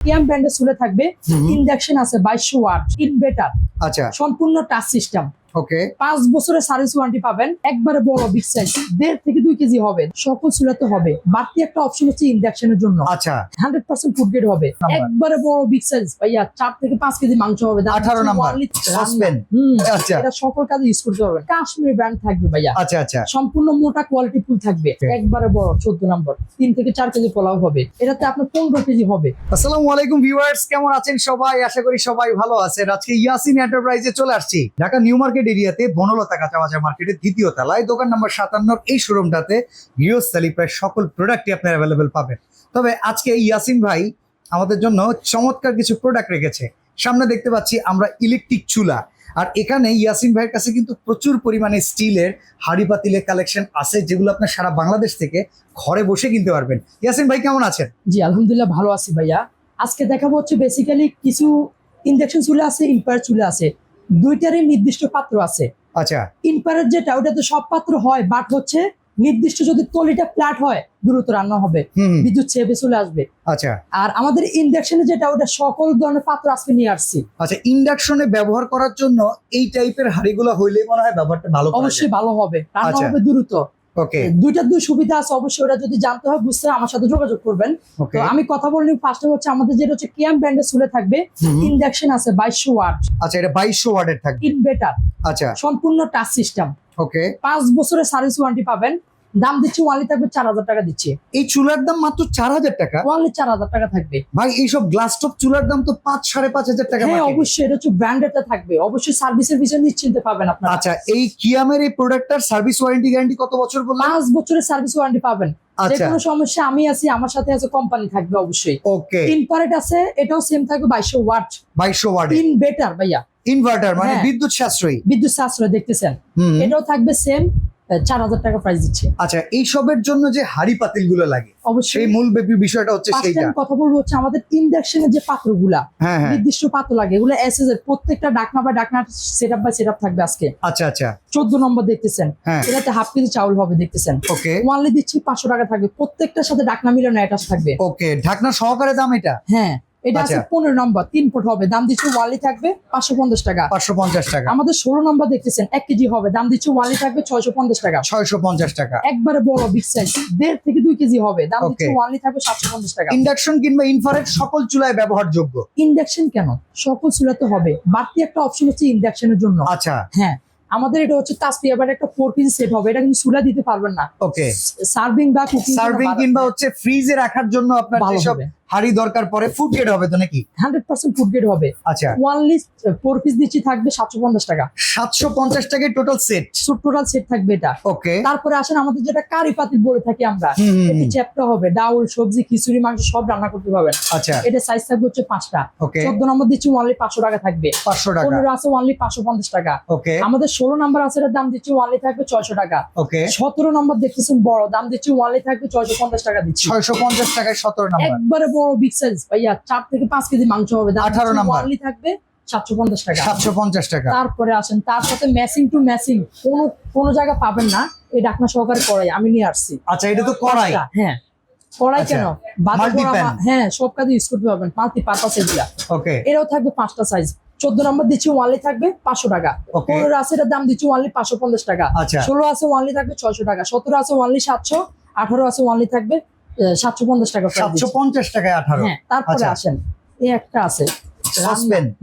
কিয়াম ব্র্যান্ডের চুলে থাকবে। ইন্ডাকশন আছে বাইশশো ওয়াট ইনভেটার আচ্ছা সম্পূর্ণ টাচ সিস্টেম ওকে পাঁচ বছরের সার্ভিস ওয়ারেন্টি পাবেন একবারে বড় বিগ সাইজ দেড় থেকে দুই কেজি হবে সকল চুলাতে হবে বাড়তি একটা অপশন হচ্ছে ইন্ডাকশনের জন্য। আচ্ছা। হান্ড্রেড পার্সেন্ট ফুড গ্রেড হবে একবারে বড় বিগ সাইজ ভাইয়া চার থেকে পাঁচ কেজি মাংস হবে দাম 18 হচ্ছে number, only Suspen. হুম আচ্ছা। এটা সকল কাজে ইউজ করতে পারবেন। কাশ্মীর ব্র্যান্ড থাকবে ভাইয়া। আচ্ছা আচ্ছা। সম্পূর্ণ মোটা কোয়ালিটি ফুল থাকবে একবারে বড় চোদ্দ নম্বর তিন থেকে চার কেজি পোলাও হবে এটাতে আপনার পনেরো কেজি হবে। আসসালামু আলাইকুম ভিউয়ার্স কেমন আছেন সবাই? আশা করি সবাই ভালো আছেন। আজকে ইয়াসিন এন্টারপ্রাইজে চলে আসছি। ঢাকা নিউ মার্কেট এরিয়াতে বনলতা কাঁচা বাজার মার্কেটের দ্বিতীয় তলায়। দোকান নাম্বার সাতান্নর এই শোরুমটাতে গৃহস্থালী প্রায় সকল প্রোডাক্টই আপনার অ্যাভেলেবেল পাবেন। তবে আজকে ইয়াসিন ভাই আমাদের জন্য চমৎকার কিছু প্রোডাক্ট রেখেছে। সামনে দেখতে পাচ্ছি আমরা ইলেকট্রিক চুলা। আর এখানে ইয়াসিন ভাইয়ের কাছে কিন্তু প্রচুর পরিমাণে স্টিলের, হাড়ি পাতিলের কালেকশন আছে, যেগুলো আপনার সারা বাংলাদেশ থেকে ঘরে বসে কিনতে পারবেন। ইয়াসিন ভাই, কেমন আছেন? জি, আলহামদুলিল্লাহ ভালো আছি ভাইয়া। আজকে দেখাবো হচ্ছে বেসিক্যালি কিছু ইন্ডাকশন চুলা আছে ইনপায়ার চুলা আছে। দুইটারই নির্দিষ্ট পাত্র আছে। আচ্ছা। ইনপারের যেটা ওটা তো সব পাত্র হয় বাট হচ্ছে নির্দিষ্ট যদি তলিটা ফ্ল্যাট হয় দ্রুত রান্না হবে। বিদ্যুৎ চেপে চলে আসবে। আচ্ছা। আর আমাদের ইন্ডাকশনে যেটা ওটা সকল ধরনের পাত্র আজকে নিয়ে আসছি। আচ্ছা ইন্ডাকশনে ব্যবহার করার জন্য এই টাইপের হাড়িগুলো হইলে মনে হয় ব্যবহারটা ভালো অবশ্যই ভালো হবে। রান্না আচ্ছা। হবে দ্রুত। ওকে দুইটা দুই সুবিধা আছে অবশ্যই ওটা যদি জানতে হয় বুঝতে আমার সাথে যোগাযোগ করবেন। তো আমি কথা বলিনি ফার্স্টে হচ্ছে আমাদের যেটা হচ্ছে কিয়াম ব্র্যান্ডের চুলে থাকবে ইন্ডাকশন আছে বাইশশো ওয়াট। আচ্ছা এটা বাইশশো ওয়ার্ডের থাকবে। ইনভেটার আচ্ছা। সম্পূর্ণ টাচ সিস্টেম ওকে পাঁচ বছরের সার্ভিস ওয়ারেন্টি পাবেন। দাম দিচ্ছি ওয়ানলি থাকবে চার হাজার টাকা দিচ্ছে। এই চুলার দাম মাত্র চার হাজার টাকা? ওয়ানলি চার হাজার টাকা থাকবে। ভাই এইসব গ্লাস টপ চুলার দাম তো পাঁচ সাড়ে পাঁচ হাজার টাকা হ্যাঁ অবশ্যই এটা হচ্ছে ব্র্যান্ডেডটা থাকবে। অবশ্যই সার্ভিসের বিষয়ে নিশ্চিন্তে পাবেন আপনারা। আচ্ছা এই কিয়ামের এই প্রোডাক্টটার সার্ভিস ওয়ারেন্টি গ্যারান্টি কত বছর বললাম পাঁচ বছরের সার্ভিস ওয়ারেন্টি পাবেন। আচ্ছা। কোনো সমস্যা আমি আছি আমার সাথে আছে কোম্পানি থাকবে অবশ্যই। ওকে ইনপারেট আছে এটাও সেম থাকবে বাইশশো ওয়াট। বাইশশো ওয়ার্ডের ইনভেটার ভাইয়া। ইনভার্টার মানে হ্যাঁ। বিদ্যুৎ সাশ্রয়ী। বিদ্যুৎ সাশ্রয় দেখতেছেন? এটাও থাকবে সেম চার হাজার টাকা প্রাইস দিচ্ছে। আচ্ছা এইসবের জন্য যে হাড়ি পাতিলগুলো লাগে অবশ্যই। মূল বেপি বিষয়টা হচ্ছে সেইটা। কথা বলব হচ্ছে আমাদের ইন্ডাকশনের যে পাত্রগুলা হ্যাঁ হ্যাঁ। নির্দিষ্ট পাত্র লাগে এগুলো এসএস এর প্রত্যেকটা ডাকনা বা ডাকনার set up by set up থাকবে আজকে। আচ্ছা আচ্ছা। চোদ্দ নম্বর দেখতেছেন। হ্যাঁ। এটাতে হাফ কেজি চাউল হবে দেখতেছেন। ওকে ওয়ানলি দিচ্ছি পাঁচশো টাকা থাকবে। প্রত্যেকটার সাথে ডাকনা মিলানো অ্যাটাচ থাকবে। ওকে ঢাকনা সহকারে দাম এটা? হ্যাঁ। এটা আছে আচ্ছা। পনেরো নম্বর তিন ফুট হবে দাম দিচ্ছি ওয়ানলি থাকবে পাঁচশো পঞ্চাশ টাকা। পাঁচশো পঞ্চাশ টাকা। আমাদের ষোলো নম্বর দেখতেছেন এক কেজি হবে দাম দিচ্ছি ওয়ানলি থাকবে ছয়শো পঞ্চাশ টাকা। ছয়শো পঞ্চাশ টাকা। একবারে বড় বিগ সাইজ দেড় থেকে দুই কেজি হবে দাম দিচ্ছি. ওয়ানলি থাকবে সাতশো পঞ্চাশ টাকা। ইন্ডাকশন কিংবা ইনফারেট সকল চুলায় ব্যবহারযোগ্য? ইন্ডাকশন কেন? সকল চুলাতে হবে। বাড়তি একটা অপশন হচ্ছে ইন্ডাকশনের জন্য। আচ্ছা। হ্যাঁ আমাদের এটা হচ্ছে তাসপিয়া বাট একটা ফোর পিস সেট হবে এটা কিন্তু চুলা দিতে পারবেন না। ওকে সার্ভিং বা কুকিং সার্ভিং কিংবা হচ্ছে ফ্রিজে রাখার জন্য আপনার যেসব হাড়ি দরকার পড়ে ফুড গ্রেড হবে তো নাকি? হান্ড্রেড পার্সেন্ট ফুড গ্রেড হবে। আচ্ছা। ওয়ানলি ফোর পিস দিচ্ছি থাকবে সাতশো পঞ্চাশ টাকা। সাতশো পঞ্চাশ টাকায় টোটাল সেট টোটাল সেট থাকবে এটা। ওকে তারপরে আসেন আমাদের যেটা কারি পাতিল বলে থাকি আমরা। এটি। চ্যাপ্টা হবে ডাউল সবজি খিচুড়ি মাংস সব রান্না করতে পারবেন। আচ্ছা। এটা সাইজ থাকবে হচ্ছে পাঁচটা। ওকে চোদ্দ নম্বর দিচ্ছি ওয়ানলি পাঁচশো টাকা থাকবে। পাঁচশো টাকা। পনেরো আছে ওয়ানলি পাঁচশো পঞ্চাশ টাকা। ওকে আমাদের ষোলো নম্বর আছে এটার দাম দিচ্ছি ওয়ানলি থাকবে ছয়শো টাকা। ওকে সতেরো নম্বর দেখতেছেন বড় দাম দিচ্ছি ওয়ানলি থাকবে ছয়শো পঞ্চাশ টাকা দিচ্ছি। ছয়শো পঞ্চাশ টাকায় সতেরো নাম্বার। একবারে বড় বিগ সাইজ ভাইয়া চার থেকে পাঁচ কেজি মাংস হবে। 18 নাম্বার। থাকবে সাতশো পঞ্চাশ টাকা। সাতশো পঞ্চাশ টাকা। তারপরে আসেন তার সাথে ম্যাচিং টু ম্যাচিং কোনো কোনো জায়গা পাবেন না। এই ডাকনা সহকারে করাই আমি নিয়ে আসছি। আচ্ছা এটা তো করাই হ্যাঁ। করাই আচ্ছা, কেন? হ্যাঁ সব কাজে ইউজ করতে পারবেন মাল্টি পারপাস এগুলা। ওকে এরাও থাকবে পাঁচটা সাইজ চোদ্দ নম্বর দিচ্ছি ওয়ানলি থাকবে পাঁচশো টাকা। পনেরো আছে এটার দাম দিচ্ছি ওয়ানলি পাঁচশো পঞ্চাশ টাকা। আচ্ছা। ষোলো আছে ওয়ানলি থাকবে ছয়শো টাকা। সতেরো আছে ওয়ানলি সাতশো। আঠারো আছে ওয়ানলি থাকবে সাতশো পঞ্চাশ টাকা সাতশো পঞ্চাশ টাকায় আঠারো। হ্যাঁ তারপরে আচ্ছা। আসেন। এই একটা আছে।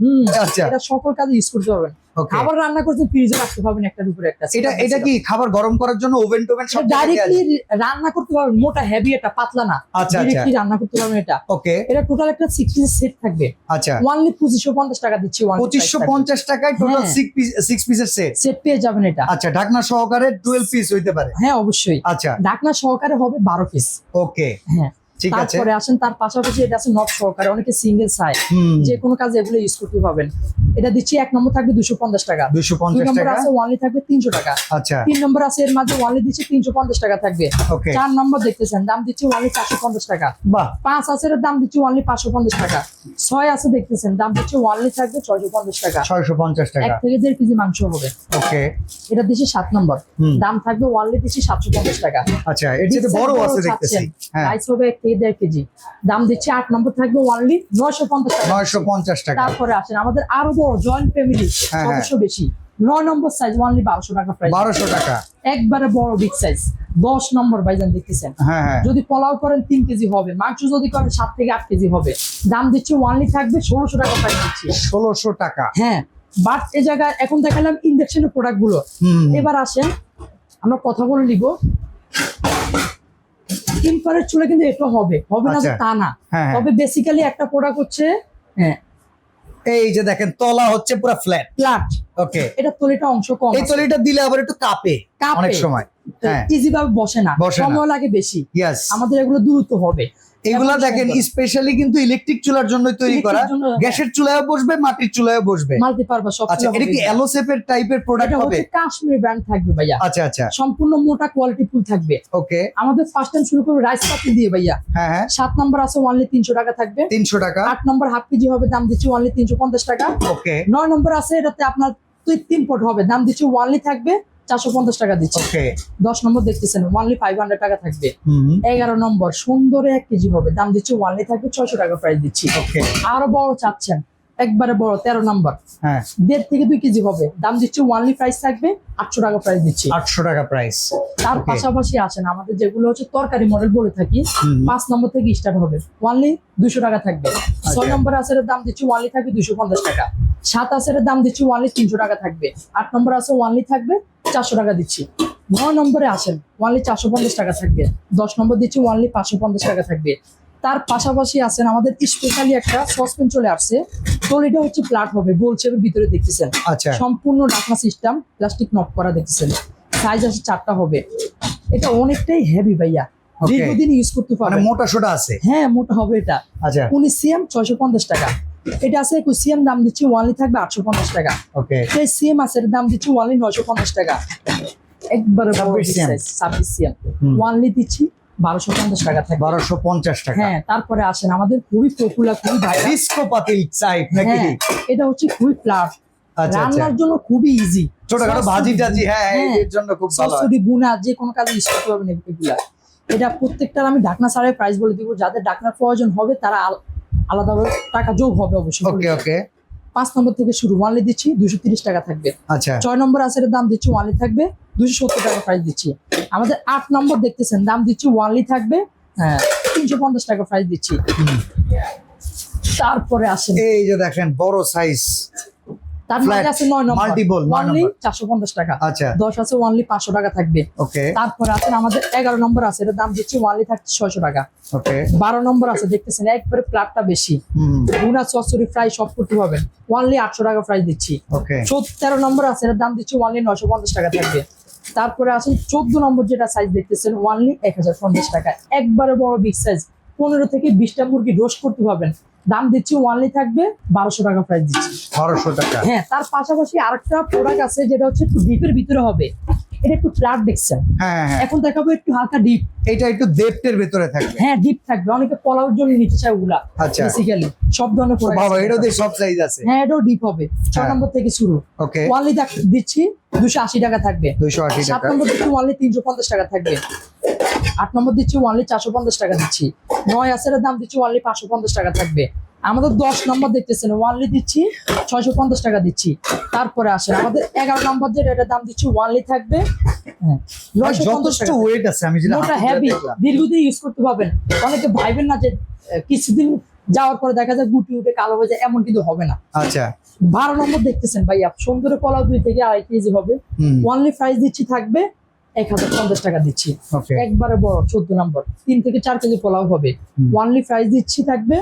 হুম। আচ্ছা। এটা সকল কাজে ইউজ করতে পারবেন। খাবার রান্না করতে ফ্রিজে রাখতে পারবেন একটার উপরে একটা এটা এটা কি খাবার গরম করার জন্য ওভেন টোভেন সব ডাইরেক্টলি রান্না করতে পারবেন মোটা হেভি এটা পাতলা না। আচ্ছা আচ্ছা। ডাইরেক্টলি রান্না করতে পারবেন এটা। ওকে এটা টোটাল একটা সিক্স পিস সেট থাকবে। আচ্ছা। পঁচিশশো পঞ্চাশ টাকা দিচ্ছি পঁচিশশো পঞ্চাশ টাকায় টোটাল হ্যাঁ। সিক্স পিস সিক্স পিসের সেট সেট পেয়ে যাবেন এটা। আচ্ছা ঢাকনা সহকারে টুয়েলভ পিস হইতে পারে। হ্যাঁ অবশ্যই। আচ্ছা। ঢাকনা সহকারে হবে বারো পিস ওকে হ্যাঁ। তারপরে আসেন তার পাশাপাশি এটা আছে নট সহকারে অনেকে সিঙ্গেল সাইজ যে কোনো কাজে এগুলো ইউজ করতে পারবেন। এটা দিচ্ছি এক নম্বর থাকবে দুশো পঞ্চাশ টাকা। দুশো পঞ্চাশ নম্বর আছে ওয়ানলি থাকবে তিনশো টাকা। আচ্ছা। তিন নম্বর আছে এর মাঝে ওয়ানলি দিচ্ছি তিনশো পঞ্চাশ টাকা থাকবে। চার নম্বর দেখতেছেন দাম দিচ্ছি ওয়ানলি চারশো পঞ্চাশ টাকা। পাঁচ আছে এর দাম দিচ্ছি ওয়ানলি পাঁচশো পঞ্চাশ টাকা। ছয় আছে দেখতেছেন দাম হচ্ছে ওয়ানলি থাকবে ছয়শো পঞ্চাশ টাকা। ছয়শো পঞ্চাশ এক টাকা থেকে দেড় কেজি মাংস হবে। ওকে এটা দিচ্ছি সাত নম্বর দাম থাকবে ওয়ানলি দিচ্ছি সাতশো পঞ্চাশ টাকা। আচ্ছা এর চেয়ে বড় আছে দেখতেছি। হ্যাঁ। রাইস হবে এক দেড় কেজি। দাম দিচ্ছি আট নম্বর থাকবে ওয়ানলি নয়শো পঞ্চাশ নয়শো পঞ্চাশ টাকা। তারপরে আসেন আমাদের আরও বড় জয়েন্ট ফ্যামিলি হ্যাঁ। সদস্য বেশি। নয় নম্বর সাইজ ওয়ানলি বারোশো টাকা প্রাইস বারোশো টাকা। একবারে বড় বিগ সাইজ দশ নম্বর ভাইজান দেখতেছেন। হ্যাঁ হ্যাঁ। যদি পোলাও করেন তিন কেজি হবে। মাংস যদি করেন সাত থেকে আট কেজি হবে। দাম দিচ্ছি ওয়ানলি থাকবে ষোলোশো টাকা প্রাইস দিচ্ছি। ষোলোশো টাকা। হ্যাঁ বাট এ জায়গায় এখন দেখালাম ইন্ডাকশনের প্রোডাক্টগুলো। এবার আসেন আমরা কথা বলে নিব। ইনফ্রারেড চুলে কিন্তু এটা হবে। হবে না আচ্ছা। তা না। হ্যাঁ হ্যাঁ। তবে বেসিক্যালি একটা প্রোডাক্ট হচ্ছে হ্যাঁ। এই যে দেখেন তলা হচ্ছে পুরো ফ্ল্যাট ফ্ল্যাট ওকে এটা তলিটা অংশ কম এই তলিটা দিলে আবার একটু কাঁপে। অনেক সময়। হ্যাঁ। ইজি ভাবে বসে না। বসে না। সময় লাগে বেশি। ইয়েস আমাদের এগুলো দ্রুত হবে। এগুলা দেখেন স্পেশালি কিন্তু ইলেকট্রিক চুলার জন্য তৈরি করা। গ্যাসের চুলায় বসবে মাটির চুলায় বসবে। মাল্টি পারপাস সব আচ্ছা এটা কি অ্যালোসেপের টাইপের প্রোডাক্ট হবে? কাশ্মীর ব্র্যান্ড থাকবে ভাইয়া। আচ্ছা আচ্ছা। সম্পূর্ণ মোটা কোয়ালিটি ফুল থাকবে। ওকে আমাদের ফার্স্ট টাইম শুরু করব রাইস পাতি দিয়ে ভাইয়া। হ্যাঁ হ্যাঁ। সাত নম্বর আছে ওয়ানলি তিনশো টাকা থাকবে। তিনশো টাকা। আট নম্বর হাফ কেজি হবে দাম দিচ্ছি তিনশো পঞ্চাশ টাকা। ওকে নয় নম্বর আছে এটাতে আপনার দুই তিন পট হবে দাম দিচ্ছি ওয়ানলি থাকবে চারশো পঞ্চাশ টাকা দিচ্ছি। দশ নম্বর দেখতেছেন ওয়ানলি ফাইভ হান্ড্রেড টাকা থাকবে। এগারো নম্বর সুন্দরে এক কেজি হবে। দাম দিচ্ছি ওয়ানলি থাকবে ছয়শো টাকা প্রাইস দিচ্ছি। আরও বড় চাচ্ছেন একবারে বড় তেরো নম্বর। হ্যাঁ। দেড় থেকে দুই কেজি হবে। দাম দিচ্ছি ওয়ানলি প্রাইস থাকবে আটশো টাকা প্রাইস দিচ্ছি। আটশো টাকা প্রাইস তার. পাশাপাশি আসেন আমাদের যেগুলো হচ্ছে তরকারি মডেল বলে থাকি পাঁচ নম্বর থেকে স্টার্ট হবে। ওয়ানলি দুশো টাকা থাকবে। ছয় নম্বর আসের দাম দিচ্ছি ওয়ানলি থাকবে দুশো পঞ্চাশ টাকা। সাত আসের দাম দিচ্ছি ওয়ানলি তিনশো টাকা থাকবে। আট নম্বর আছে ওয়ানলি থাকবে চারশো টাকা দিচ্ছি। নয় নম্বরে আসেন ওয়ানলি চারশো পঞ্চাশ টাকা থাকবে। দশ নম্বর দিচ্ছি ওয়ানলি পাঁচশো পঞ্চাশ টাকা থাকবে। তার পাশাপাশি আছেন আমাদের স্পেশালি একটা সসপেন চলে আসছে। এটা হচ্ছে প্লাট হবে গোল শেপের ভিতরে দেখতেছেন। আচ্ছা। সম্পূর্ণ ঢাকনা সিস্টেম প্লাস্টিক নক করা দেখতেছেন। সাইজ আছে চারটা হবে। এটা অনেকটাই হেভি ভাইয়া. দীর্ঘদিন ইউজ করতে মানে পারবেন। মোটা সোটা আছে। হ্যাঁ মোটা হবে এটা। আচ্ছা। উনিশ সিএম ছয়শো পঞ্চাশ টাকা। এটা আছে একুশ সিএম দাম দিচ্ছি ওয়ানলি থাকবে আটশো পঞ্চাশ টাকা। ওকে সেই সিএম আছে দাম দিচ্ছি ওয়ানলি নয়শো পঞ্চাশ টাকা। একবারে 26 ছাব্বিশ সিএম ওয়ানলি দিচ্ছি বারোশো পঞ্চাশ টাকা থাকবে বারোশো পঞ্চাশ টাকা। হ্যাঁ তারপরে আসেন আমাদের খুবই পপুলার খুবই ডিস্কো পাতিল টাইপ নাকি? হ্যাঁ এটা হচ্ছে খুবই ফ্লাট আচ্ছা আচ্ছা। রান্নার জন্য খুবই ইজি ছোটখাটো ভাজি টাজি হ্যাঁ। এর জন্য খুব ভালো। বুনা যে কোনো কাজে ইউজ করতে পারবেন এগুলা এটা প্রত্যেকটার আমি ঢাকনা ছাড়াই প্রাইস বলে দিব। যাদের ঢাকনার প্রয়োজন হবে তারা আল- আলাদাভাবে টাকা যোগ হবে অবশ্যই। ওকে ওকে পাঁচ নম্বর থেকে শুরু ওয়ানলি দিচ্ছি দুশো তিরিশ টাকা থাকবে। আচ্ছা। ছয় নম্বর আছে দাম দিচ্ছি ওয়ানলি থাকবে। দুশো সত্তর টাকা প্রাইস দিচ্ছি। আমাদের আট নম্বর দেখতেছেন দাম দিচ্ছি ওয়ানলি থাকবে হ্যাঁ তিনশো পঞ্চাশ টাকা প্রাইস দিচ্ছি। তারপরে আসেন। এই যে দেখেন বড় সাইজ তার মধ্যে আছে নয় নম্বর multiple, নয় চারশো পঞ্চাশ টাকা। আচ্ছা। দশ আছে ওয়ানলি পাঁচশো টাকা থাকবে। ওকে। তারপরে আছেন আমাদের এগারো নম্বর আছে এটার দাম দিচ্ছি ওয়ানলি থাকছে ছয়শো টাকা। ওকে। বারো নম্বর আছে দেখতেছেন একবারে প্লাটটা বেশি। গুনা ফ্রাই সব করতে পারবেন। ওয়ানলি আটশো টাকা প্রাইস দিচ্ছি। ওকে। তেরো নম্বর আছে এটার দাম দিচ্ছি ওয়ানলি নয়শো পঞ্চাশ টাকা থাকবে। তারপরে আসেন চোদ্দ নম্বর যেটা সাইজ দেখতেছেন ওয়ানলি এক হাজার পঞ্চাশ টাকা। একবারে বড় বিগ সাইজ পনেরো থেকে বিশটা মুরগি রোস্ট করতে পারবেন। দাম দিচ্ছি ওয়ানলি থাকবে বারোশো টাকা প্রাইস দিচ্ছি। বারোশো টাকা। হ্যাঁ তার পাশাপাশি আরেকটা প্রোডাক্ট আছে যেটা হচ্ছে একটু ডিপের ভিতরে হবে। এটা একটু ফ্ল্যাট দেখছেন হ্যাঁ এখন দেখাবো একটু হালকা ডিপ এটা একটু দেবটের ভেতরে থাকবে। হ্যাঁ ডিপ থাকবে। অনেকে পোলাওর জন্য নিতে চায় ওগুলা আচ্ছা। বেসিক্যালি সব ধরনের ও বাবা আছে। এটা দিয়ে সব সাইজ আছে। হ্যাঁ এটাও ডিপ হবে। ছয় হ্যাঁ। নম্বর থেকে শুরু। ওকে ওয়ানলি দিচ্ছি দুশো আশি টাকা থাকবে। দুইশো আশি সাত নম্বর দিচ্ছি ওয়ানলি তিনশো পঞ্চাশ টাকা থাকবে। আট নম্বর দিচ্ছি ওয়ানলি চারশো পঞ্চাশ টাকা দিচ্ছি। নয় আসের দাম দিচ্ছি ওয়ানলি পাঁচশো পঞ্চাশ টাকা থাকবে। আমাদের দশ নম্বর দেখতেছেন ওয়ানলি দিচ্ছি ছয়শো পঞ্চাশ টাকা দিচ্ছি। তারপরে আসেন আমাদের এগারো নম্বর যেটা এটার দাম দিচ্ছি ওয়ানলি থাকবে হ্যাঁ যথেষ্ট ওয়েট আছে আমি যেটা মোটা হাতে হেভি দেখলাম। দীর্ঘদিন ইউজ করতে পারবেন। অনেকে ভাইবেন না যে কিছুদিন যাওয়ার পরে দেখা যায় গুটি উঠে কালো হয়ে যায় এমন কিন্তু হবে না। আচ্ছা। বারো নম্বর দেখতেছেন ভাইয়া সুন্দর কলা দুই থেকে আড়াই কেজি হবে। ওয়ানলি প্রাইস দিচ্ছি থাকবে এক হাজার পঞ্চাশ টাকা দিচ্ছি। একবারে বড় চোদ্দ নম্বর। তিন থেকে চার কেজি পোলাও হবে। ওয়ানলি প্রাইস দিচ্ছি থাকবে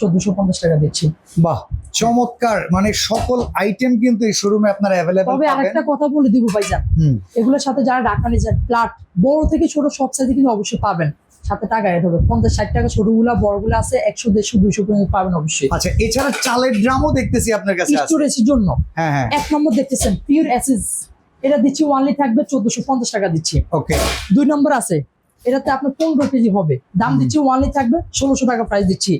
চোদ্দশো পঞ্চাশ টাকা দিচ্ছি। বাহ চমৎকার। মানে সকল আইটেম কিন্তু এই শোরুমে আপনারা অ্যাভেলেবল তবে আরেকটা কথা বলে দিব ভাইজান। এগুলোর সাথে যারা ঢাকা নিয়ে যায় প্লাট বড় থেকে ছোট সব সাইজে কিন্তু অবশ্যই পাবেন। সাথে টাকা হবে। পঞ্চাশ ষাট টাকা ছোটগুলা বড়গুলো আছে একশো দেড়শো দুইশো পর্যন্ত পাবেন অবশ্যই। আচ্ছা এছাড়া চালের ড্রামও দেখতেছি আপনার কাছে স্টোরেজের জন্য। হ্যাঁ হ্যাঁ। এক নম্বর দেখতেছেন পিওর অ্যাসিস এটা দিচ্ছি ওয়ানলি থাকবে চোদ্দশো পঞ্চাশ টাকা দিচ্ছি। ওকে দুই নম্বর আছে এটাতে আপনার পনেরো কেজি হবে। দাম দিচ্ছি ওয়ানলি থাকবে ষোলোশো টাকা প্রাইস দিচ্ছি।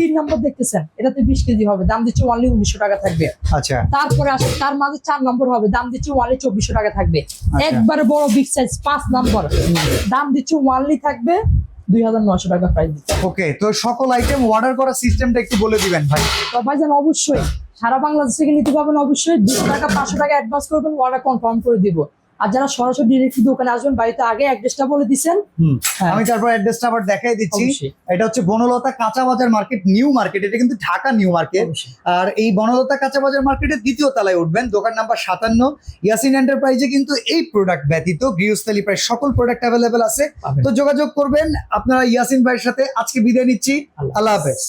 তিন নম্বর দেখতেছেন এটাতে বিশ কেজি হবে। দাম দিচ্ছি ওয়ানলি উনিশশো টাকা থাকবে। আচ্ছা। তারপরে আসে তার মাঝে চার নম্বর হবে। দাম দিচ্ছি ওয়ানলি চব্বিশশো টাকা থাকবে। আচ্ছা। একবারে বড় বিগ সাইজ পাঁচ নম্বর। দাম দিচ্ছি ওয়ানলি থাকবে দুই হাজার নশো টাকা প্রাইস দিচ্ছি। ওকে তো সকল আইটেম অর্ডার করার সিস্টেমটা একটু বলে দিবেন ভাই। তো ভাইজান অবশ্যই। সারা বাংলাদেশ থেকে নিতে পারবেন অবশ্যই। দুশো টাকা পাঁচশো টাকা অ্যাডভান্স করবেন অর্ডার কনফার্ম করে দিব। আর যারা সরাসরি ডিরেক্টলি দোকানে আসবেন বাড়িতে আগে অ্যাড্রেসটা বলে দিচ্ছেন হ্যাঁ। আমি তারপর অ্যাড্রেসটা আবার দেখাই দিচ্ছি। এটা হচ্ছে বনলতা কাঁচা বাজার মার্কেট নিউ মার্কেট এটা কিন্তু ঢাকা নিউ মার্কেট আর এই বনলতা কাঁচা বাজার মার্কেটের দ্বিতীয় তলায় উঠবেন দোকান নাম্বার সাতান্ন। ইয়াসিন এন্টারপ্রাইজে কিন্তু এই প্রোডাক্ট ব্যতীত গৃহস্থলী প্রায় সকল প্রোডাক্ট অ্যাভেলেবেল আছে। তো যোগাযোগ করবেন। আপনারা ইয়াসিন ভাইয়ের সাথে আজকে বিদায় নিচ্ছি। আল্লাহ আল্লাহ হাফেজ।